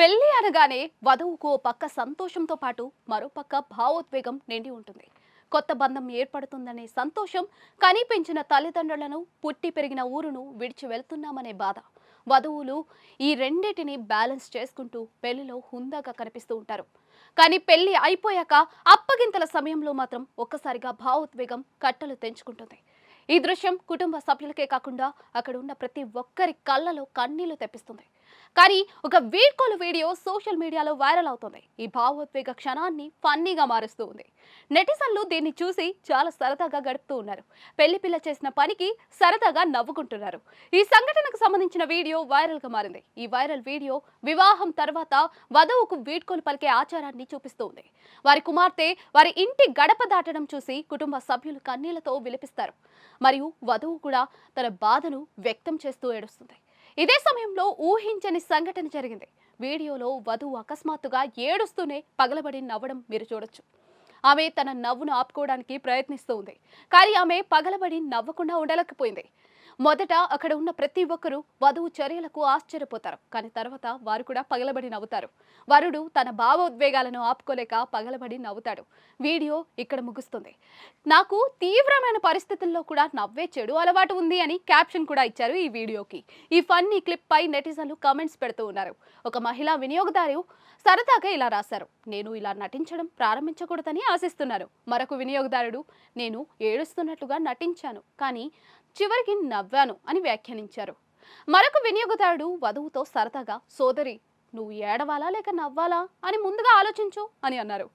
పెళ్ళి అనగానే వధువుకు ఓ పక్క సంతోషంతో పాటు మరో పక్క భావోద్వేగం నిండి ఉంటుంది. కొత్త బంధం ఏర్పడుతుందనే సంతోషం కనిపించిన తల్లిదండ్రులను పుట్టి పెరిగిన ఊరును విడిచి వెళ్తున్నామనే బాధ. వధువులు ఈ రెండింటిని బ్యాలెన్స్ చేసుకుంటూ పెళ్ళిలో హుందాగా కనిపిస్తూ ఉంటారు. కానీ పెళ్ళి అయిపోయాక అప్పగింతల సమయంలో మాత్రం ఒక్కసారిగా భావోద్వేగం కట్టలు తెంచుకుంటుంది. ఈ దృశ్యం కుటుంబ సభ్యులకే కాకుండా అక్కడ ఉన్న ప్రతి ఒక్కరి కళ్ళలో కన్నీళ్ళు తెప్పిస్తుంది. కానీ ఒక వీడ్కోలు వీడియో సోషల్ మీడియాలో వైరల్ అవుతుంది. ఈ భావోద్వేగ క్షణాన్ని ఫన్నీగా మారుస్తూ ఉంది. నెటిజన్లు దీన్ని చూసి చాలా సరదాగా గడుపుతూ ఉన్నారు. పెళ్ళి పిల్ల చేసిన పనికి సరదాగా నవ్వుకుంటున్నారు. ఈ సంఘటనకు సంబంధించిన వీడియో వైరల్గా మారింది. ఈ వైరల్ వీడియో వివాహం తర్వాత వధువుకు వీడ్కోలు పలికే ఆచారాన్ని చూపిస్తూ ఉంది. వారి కుమార్తె వారి ఇంటి గడప దాటడం చూసి కుటుంబ సభ్యులు కన్నీళ్ళతో విలపిస్తారు. మరియు వధువు కూడా తన బాధను వ్యక్తం చేస్తూ ఏడుస్తుంది. ఇదే సమయంలో ఊహించని సంఘటన జరిగింది. వీడియోలో వధువు అకస్మాత్తుగా ఏడుస్తూనే పగలబడి నవ్వడం మీరు చూడొచ్చు. ఆమె తన నవ్వును ఆపుకోవడానికి ప్రయత్నిస్తూ ఉంది. కానీ ఆమె పగలబడి నవ్వకుండా ఉండలేకపోయింది. మొదట అక్కడ ఉన్న ప్రతి ఒక్కరూ వధువు చర్యలకు ఆశ్చర్యపోతారు. కానీ తర్వాత వారు కూడా పగలబడి నవ్వుతారు. వరుడు తన భావోద్వేగాలను ఆపుకోలేక పగలబడి నవ్వుతాడు. వీడియో ఇక్కడ ముగుస్తుంది. నాకు తీవ్రమైన పరిస్థితుల్లో కూడా నవ్వే చెడు అలవాటు ఉంది అని క్యాప్షన్ కూడా ఇచ్చారు ఈ వీడియోకి. ఈ ఫన్నీ క్లిప్ పై నెటిజన్లు కామెంట్స్ పెడుతూ ఉన్నారు. ఒక మహిళా వినియోగదారు సరదాగా ఇలా రాశారు. నేను ఇలా నటించడం ప్రారంభించకూడదని ఆశిస్తున్నాను మరొక వినియోగదారుడు నేను ఏడుస్తున్నట్లుగా నటించాను. కానీ చివరికి నవ్వాను అని వ్యాఖ్యానించారు. మరొక వినియోగదారుడు వధువుతో సరదాగా సోదరి నువ్వు ఏడవాలా లేక నవ్వాలా? అని ముందుగా ఆలోచించు అని అన్నారు.